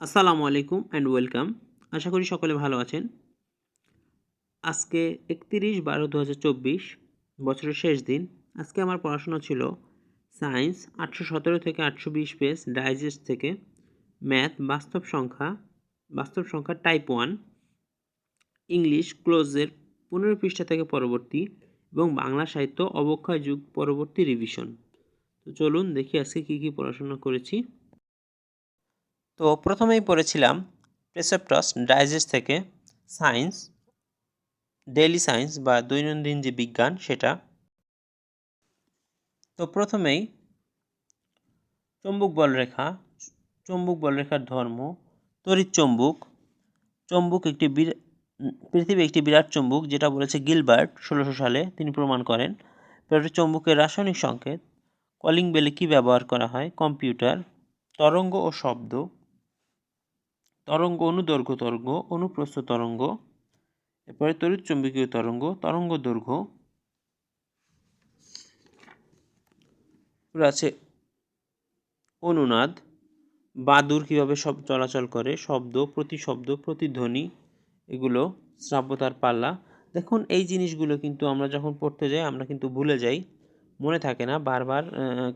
আসসালামু আলাইকুম and welcome আশা করি সকলে ভালো আছেন। আজকে একতিরিশ বারো দু বছরের শেষ দিন। আজকে আমার পড়াশোনা ছিল সায়েন্স আটশো সতেরো থেকে আটশো বিশ পেজ ডাইজেস্ট থেকে। ম্যাথ বাস্তব সংখ্যা বাস্তব সংখ্যা টাইপ ওয়ান ইংলিশ ক্লোজের পনেরো পৃষ্ঠা থেকে পরবর্তী এবং বাংলা সাহিত্য অবক্ষয় যুগ পরবর্তী রিভিশন তো চলুন দেখি আজকে কী কী পড়াশোনা করেছি। তো প্রথমেই পড়েছিলাম প্রেসেপ্টস ডাইজেস্ট থেকে সায়েন্স ডেইলি সায়েন্স বা দৈনন্দিন যে বিজ্ঞান সেটা। তো প্রথমেই চম্বুক বলরেখা, চম্বুক বলরেখার ধর্ম, তড়িৎ চম্বুক চম্বুক একটি পৃথিবী একটি বিরাট চম্বুক যেটা বলেছে গিলবার্ট ষোলোশো সালে, তিনি প্রমাণ করেন। তারপরে চম্বুকের রাসায়নিক সংকেত, কলিং বেলে কী ব্যবহার করা হয়? কম্পিউটার, তরঙ্গ ও শব্দ তরঙ্গ অনুদৈর্ঘ্য তরঙ্গ অনুপ্রস্থ তরঙ্গ, এরপরে তড়িৎ চুম্বকীয় তরঙ্গ তরঙ্গ দৈর্ঘ্য। আছে অনুনাদ। বাদুর কীভাবে সব চলাচল করে? শব্দ, প্রতিশব্দ, প্রতিধ্বনি, এগুলো শ্রাব্যতার পাল্লা। দেখুন, এই জিনিসগুলো কিন্তু আমরা যখন পড়তে যাই, আমরা কিন্তু ভুলে যাই। মনে থাকে না, বারবার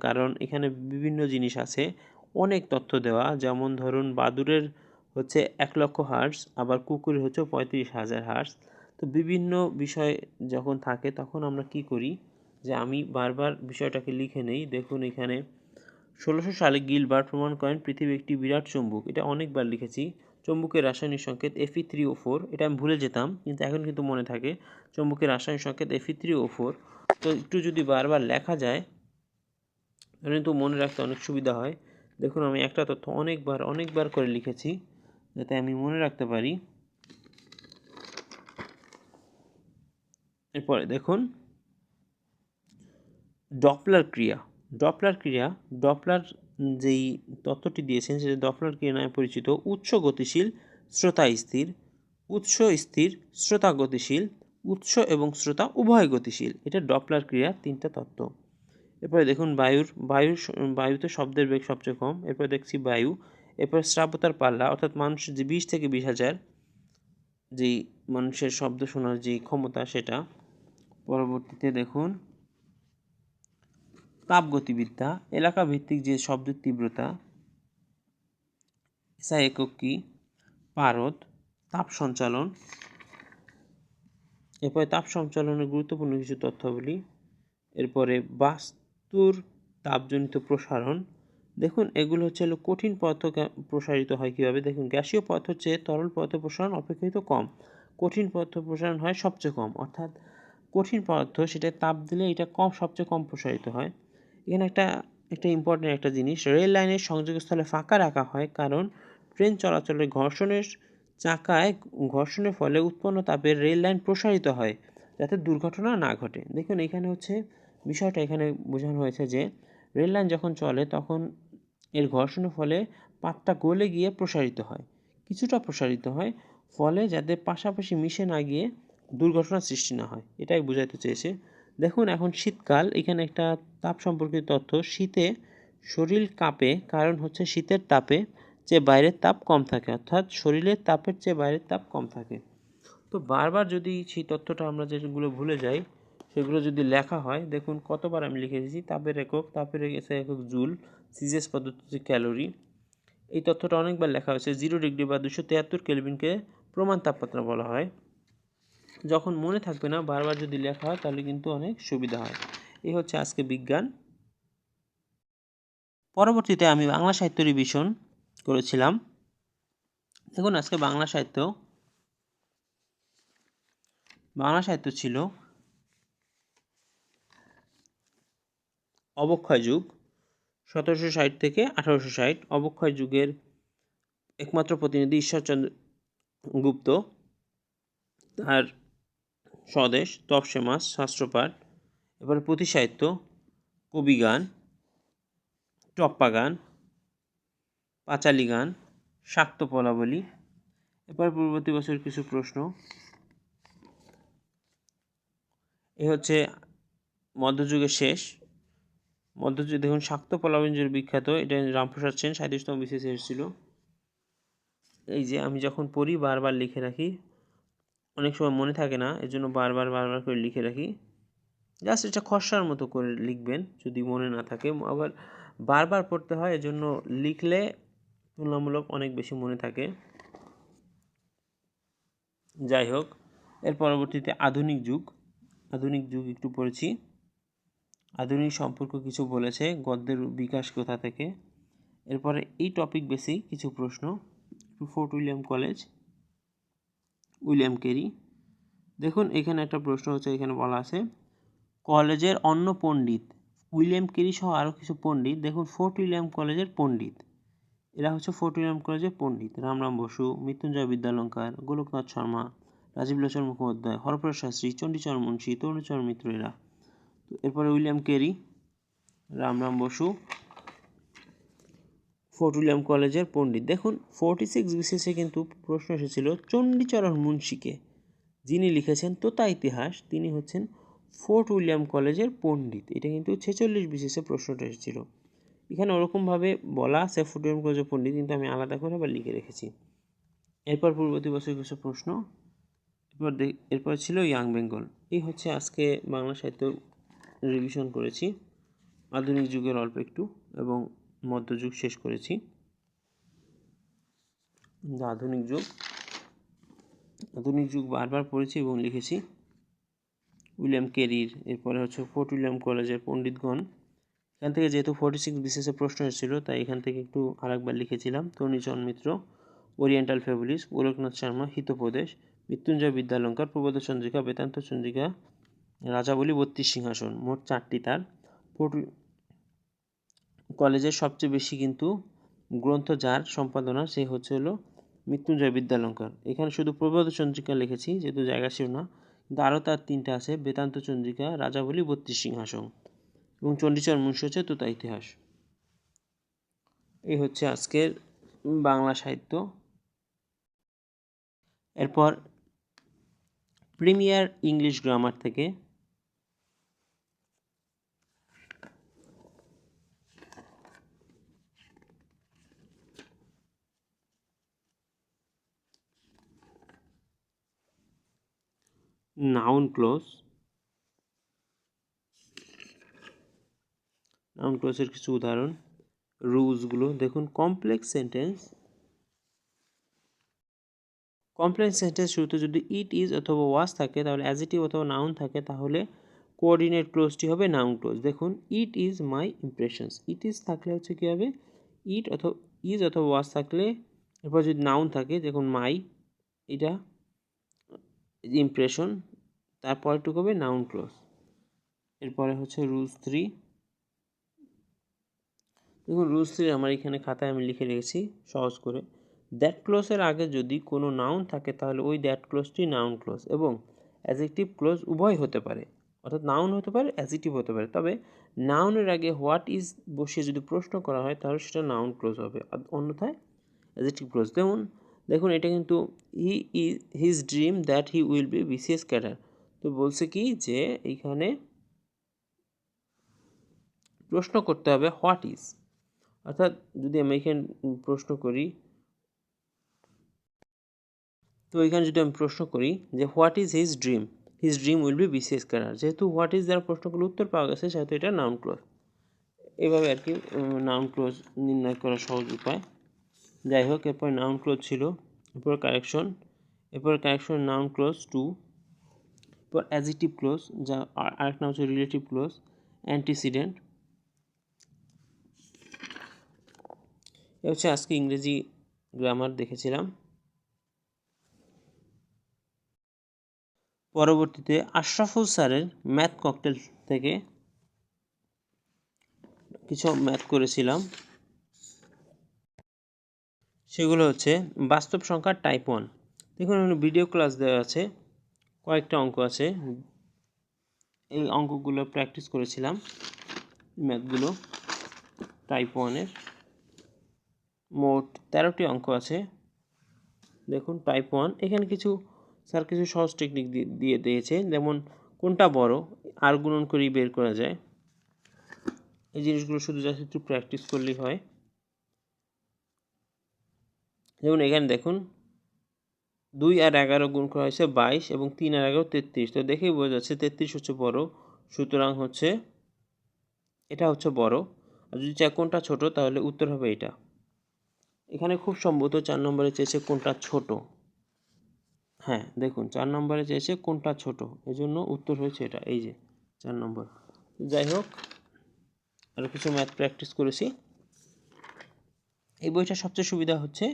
কারণ এখানে বিভিন্ন জিনিস আছে। অনেক তথ্য দেওয়া, যেমন ধরুন, বাদুরের হচ্ছে এক লক্ষ হার্স আবার কুকুরের হচ্ছে পঁয়ত্রিশ হাজার হার্স তো বিভিন্ন বিষয় যখন থাকে, তখন আমরা কি করি যে আমি বারবার বিষয়টাকে লিখে নেই। দেখুন এখানে ষোলোশো সালে গিলবার্ট প্রমাণ করেন পৃথিবী একটি বিরাট চুম্বক। এটা অনেকবার লিখেছি। চুম্বকের রাসায়নিক সংকেত এফি থ্রি ও ফোর এটা আমি ভুলে যেতাম, কিন্তু এখন কিন্তু মনে থাকে। চুম্বকের রাসায়নিক সংকেত এফি থ্রি ও ফোর তো একটু যদি বারবার লেখা যায়, তাহলে কিন্তু মনে রাখতে অনেক সুবিধা হয়। দেখুন আমি একটা তথ্য অনেকবার অনেকবার করে লিখেছি। যাতে আমি মনে রাখতে পারি। এরপরে দেখুন। ডপলার ক্রিয়া। ডপলার ক্রিয়া, ডপলার যেই তত্ত্বটি দিয়েছেন সেটা ডপলার ক্রিয়া নামে পরিচিত। উৎস গতিশীল, শ্রোতা স্থির। উৎস স্থির, শ্রোতা গতিশীল, উৎস এবং শ্রোতা উভয় গতিশীল। এটা ডপলার ক্রিয়া, তিনটা তত্ত্ব। এরপরে দেখুন বায়ুর বায়ুর বায়ুতে শব্দের বেগ সবচেয়ে কম। এরপরে দেখছি বায়ু। এরপর শ্রাব্যতার পাল্লা, অর্থাৎ মানুষের যে বিশ থেকে বিশ হাজার যেই মানুষের শব্দ শোনার যে ক্ষমতা সেটা, পরবর্তীতে দেখুন, তাপগতিবিদ্যা এলাকা ভিত্তিক যে শব্দের তীব্রতা এসা একক পারদ, তাপ সঞ্চালন, এরপরে তাপ সঞ্চালনের গুরুত্বপূর্ণ কিছু তথ্যাবলী, এরপরে বাস্তুর তাপজনিত প্রসারণ দেখুন, এগুলো হচ্ছে হলো কঠিন পদার্থ প্রসারিত হয় কীভাবে? দেখুন, গ্যাসীয় পদার্থ চেয়ে তরল পদার্থ প্রসারণ অপেক্ষাকৃত কম। কঠিন পদার্থ প্রসারণ হয় সবচেয়ে কম। অর্থাৎ কঠিন পদার্থ, সেটা তাপ দিলে এটা কম, সবচেয়ে কম প্রসারিত হয়। এখানে একটা একটা ইম্পর্টেন্ট একটা জিনিস, রেল লাইনের সংযোগস্থলে ফাঁকা রাখা হয় কারণ ট্রেন চলাচলের ঘর্ষণের চাকায় ঘর্ষণের ফলে উৎপন্ন তাপের রেল লাইন প্রসারিত হয় যাতে দুর্ঘটনা না ঘটে। দেখুন, এখানে হচ্ছে বিষয়টা এখানে বোঝানো হয়েছে যে রেল লাইন যখন চলে তখন এর ঘর্ষণের ফলে পাতটা গলে গিয়ে প্রসারিত হয়। কিছুটা প্রসারিত হয়, ফলে যাতে পাশাপাশি মিশে না গিয়ে দুর্ঘটনার সৃষ্টি না হয়। এটাই বোঝাতে চেয়েছে। দেখুন, এখন শীতকাল, এখানে একটা তাপ সম্পর্কিত তথ্য। শীতে শরীর কাঁপে, কারণ হচ্ছে শীতের তাপে চেয়ে বাইরের তাপ কম থাকে, অর্থাৎ শরীরের তাপের চেয়ে বাইরের তাপ কম থাকে। তো বারবার যদি সেই তথ্যটা আমরা যেগুলো ভুলে যাই, সেগুলো যদি লেখা হয়, দেখুন, কতবার আমি লিখে দিয়েছি, তাপের একক তাপের একক জুল সিজিএস পদ্ধতি ক্যালোরি, এই তথ্যটা অনেকবার লেখা হয়েছে। জিরো ডিগ্রি বা দুশো তিয়াত্তর কেলভিনকে প্রমাণ তাপমাত্রা বলা হয়। যখন মনে থাকবে না, বারবার যদি লেখা হয়, তাহলে কিন্তু অনেক সুবিধা হয়। এই হচ্ছে আজকে বিজ্ঞান। পরবর্তীতে আমি বাংলা সাহিত্য রিভিশন করেছিলাম। দেখুন, আজকে বাংলা সাহিত্য বাংলা সাহিত্য ছিল অবক্ষয় যুগ। সতেরোশো ষাট থেকে আঠারোশো ষাট অবক্ষয় যুগের একমাত্র প্রতিনিধি ঈশ্বরচন্দ্র গুপ্ত, তার স্বদেশ তপসে মাস শাস্ত্রপাঠ এবার পুঁথি সাহিত্য কবি গান টপ্পা গান পাঁচালি গান শাক্ত পলাবলী এবার পূর্ববর্তী বছর কিছু প্রশ্ন। এ হচ্ছে মধ্যযুগের শেষ। মধ্যযুগে দেখুন, শাক্ত পলাবঞ্জের বিখ্যাত। এটা রামপ্রসাদ সেন সাঁত্রিশতম বিশেষ এসেছিল। এই যে আমি যখন পড়ি, বারবার লিখে রাখি। অনেক সময় মনে থাকে না এর জন্য বারবার বারবার করে লিখে রাখি। জাস্ট এটা খসড়ার মতো করে লিখবেন, যদি মনে না থাকে। আবার বারবার পড়তে হয়, এজন্য লিখলে তুলনামূলক অনেক বেশি মনে থাকে। যাই হোক, এর পরবর্তীতে আধুনিক যুগ। আধুনিক যুগ একটু পড়েছি। আধুনিক সম্পর্ক কিছু বলেছে, গদ্যের বিকাশ কোথা থেকে? এরপরে এই টপিক বেসিক কিছু প্রশ্ন। Fort William college William Carey দেখুন, এখানে একটা প্রশ্ন হচ্ছে, এখানে বলা আছে, কলেজের অন্য পণ্ডিত, উইলিয়াম কেরি সহ আরও কিছু পণ্ডিত, দেখুন ফোর্ট উইলিয়াম কলেজের পণ্ডিত। এরা হচ্ছে ফোর্ট উইলিয়াম কলেজের পণ্ডিত। রামরাম বসু, মৃত্যুঞ্জয় বিদ্যালঙ্কার, গোলকনাথ শর্মা, রাজীব লোচন মুখোপাধ্যায়, হরপ্রসাদ শাস্ত্রী চণ্ডীচরণ মুন্সী, তরুণচরণ মিত্র এরা। এরপরে William Carey, Ramram Basu, Fort William কলেজের পণ্ডিত। দেখুন ফোর্টি সিক্স বিসিএসে কিন্তু প্রশ্ন এসেছিল চণ্ডীচরণ মুন্সীকে। যিনি লিখেছেন তোতা ইতিহাস, তিনি হচ্ছেন ফোর্ট উইলিয়াম কলেজের পণ্ডিত। এটা কিন্তু ছেচল্লিশ বিসিএসে প্রশ্নটা এসেছিল। এখানে ওরকমভাবে বলা আছে ফোর্ট উইলিয়াম কলেজের পণ্ডিত, কিন্তু আমি আলাদা করে আবার লিখে রেখেছি। এরপর পূর্ববর্তী বছর কিছু প্রশ্ন। এরপর এরপর ছিল ইয়াং বেঙ্গল। এই হচ্ছে আজকে বাংলা সাহিত্য রিভিশন করেছি। আধুনিক যুগের অল্প একটু এবং মধ্যযুগ শেষ করেছি। আধুনিক যুগ। আধুনিক যুগ বারবার পড়েছি এবং লিখেছি। উইলিয়াম কেরির, এরপরে হচ্ছে ফোর্ট উইলিয়াম কলেজের পণ্ডিতগণ। এখান থেকে যেহেতু ফোর্টি সিক্স বিশেষে প্রশ্ন এসেছিল, তাই এখান থেকে একটু আরেকবার লিখেছিলাম। তরুণীচরণ মিত্র, ওরিয়েন্টাল ফেবুলিস গোলকনাথ শর্মা হিতপ্রদেশ মৃত্যুঞ্জয় বিদ্যালঙ্কার প্রবোধ চন্দ্রিকা বেদান্ত চন্দ্রিকা রাজাবলী বত্রিশ সিংহাসন, মোট চারটি তার। কলেজের সবচেয়ে বেশি কিন্তু গ্রন্থ যার সম্পাদনা, সে হচ্ছে হলো মৃত্যুঞ্জয় বিদ্যালঙ্কার। এখানে শুধু প্রবোধ চন্দ্রিকা লিখেছি, যেহেতু জায়গা ছিল না, কিন্তু আরও তার তিনটা আছে, বেদান্ত চন্দ্রিকা রাজাবলী বত্রিশ সিংহাসন এবং চণ্ডীচর মুন্সি হচ্ছে তোতা ইতিহাস। এই হচ্ছে আজকের বাংলা সাহিত্য। এরপর প্রিমিয়ার ইংলিশ গ্রামার থেকে নাউন ক্লোজ নাউন ক্লোজের কিছু উদাহরণ। রুলসগুলো, দেখুন কমপ্লেক্স সেন্টেন্স কমপ্লেক্স সেন্টেন্স শুরুতে যদি ইট ইজ অথবা ওয়াজ থাকে, তাহলে অ্যাজিটিভ অথবা নাউন থাকে, তাহলে কোঅর্ডিনেট ক্লোজটি হবে নাউন ক্লোজ দেখুন it is my impressions it is থাকলে হচ্ছে কী হবে? ইট অথবা ইজ অথবা ওয়াজ থাকলে, এরপর যদি নাউন থাকে, দেখুন মাই এটা ইমপ্রেশন তারপরটুকু হবে নাউন ক্লোজ এরপরে হচ্ছে রুলস থ্রি দেখুন রুলস থ্রি আমার এখানে খাতায় আমি লিখে রেখেছি সহজ করে। দ্যাট ক্লোজের আগে যদি কোনো নাউন থাকে তাহলে ওই দ্যাট ক্লোজটি নাউন ক্লোজ এবং অ্যাজেক্টিভ ক্লোজ উভয় হতে পারে। অর্থাৎ নাউন হতে পারে অ্যাজেক্টিভ হতে পারে। তবে নাউনের আগে হোয়াট ইজ বসিয়ে যদি প্রশ্ন করা হয় তাহলে সেটা নাউন ক্লোজ হবে। অন্যথায় অ্যাজেক্টিভ ক্লোজ যেমন দেখুন এটা কিন্তু he is his dream that he will be BCS cadre তো বলছে কি যে এইখানে প্রশ্ন করতে হবে হোয়াট ইজ অর্থাৎ যদি আমি এখানে প্রশ্ন করি, তো এখানে যদি আমি প্রশ্ন করি যে what is his dream his dream will be BCS cadre যেহেতু হোয়াট ইজ দ্বারা প্রশ্নগুলো উত্তর পাওয়া গেছে, সেহেতু এটা নাউন ক্লোজ এভাবে আর কি নাউন ক্লোজ নির্ণয় করা সহজ উপায়। যাই হোক, এরপর নাউন ক্লোজ ছিল, এরপর কারেকশন এরপর কারেকশন নাউন ক্লোজ টু এরপর অ্যাজিটিভ ক্লোজ যা আরেক নাম হচ্ছে রিলেটিভ ক্লোজ অ্যান্টিসিডেন্ট এ হচ্ছে আজকে ইংরেজি গ্রামার দেখেছিলাম। পরবর্তীতে আশরাফুল স্যারের ম্যাথ ককটেল থেকে কিছু ম্যাথ করেছিলাম। সেগুলো হচ্ছে বাস্তব সংখ্যা টাইপ ওয়ান দেখুন ভিডিও ক্লাস দেওয়া আছে। কয়েকটা অঙ্ক আছে। এই অঙ্কগুলো প্র্যাকটিস করেছিলাম ম্যাথগুলো টাইপ ওয়ানের মোট তেরোটি অঙ্ক আছে। দেখুন টাইপ ওয়ান এখানে কিছু স্যার কিছু সহজ টেকনিক দিয়ে দিয়েছে। যেমন, কোনটা বড়, আর গুণন করেই বের করা যায়। এই জিনিসগুলো শুধু জাস্ট একটু প্র্যাকটিস করলেই হয়। যেমন, এখানে দেখুন দুই আর এগারো গুণ করা হয়েছে বাইশ এবং তিন আর এগারো তেত্রিশ। তো দেখেই বোঝা যাচ্ছে তেত্রিশ হচ্ছে বড়, সুতরাং হচ্ছে এটা হচ্ছে বড়। আর যদি চাই কোনটা ছোট, তাহলে উত্তর হবে এটা। এখানে খুব সম্ভবত চার নম্বরে চেয়েছে কোনটা ছোট। হ্যাঁ দেখুন, চার নম্বরে চেয়েছে কোনটা ছোট, এজন্য উত্তর হয়েছে এটা, এই যে চার নম্বর। যাই হোক আরও কিছু ম্যাথ প্র্যাকটিস করেছি। এই বইটা সবচেয়ে সুবিধা হচ্ছে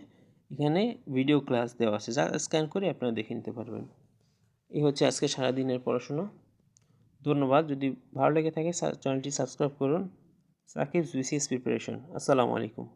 এখানে ভিডিও ক্লাস দেওয়া আছে, যা স্ক্যান করে আপনারা দেখে নিতে পারবেন। এই হচ্ছে আজকে সারাদিনের পড়াশুনো। ধন্যবাদ, যদি ভালো লেগে থাকে চ্যানেলটি সাবস্ক্রাইব করুন। সাকিব বিসিএস প্রিপারেশন আসসালামু আলাইকুম।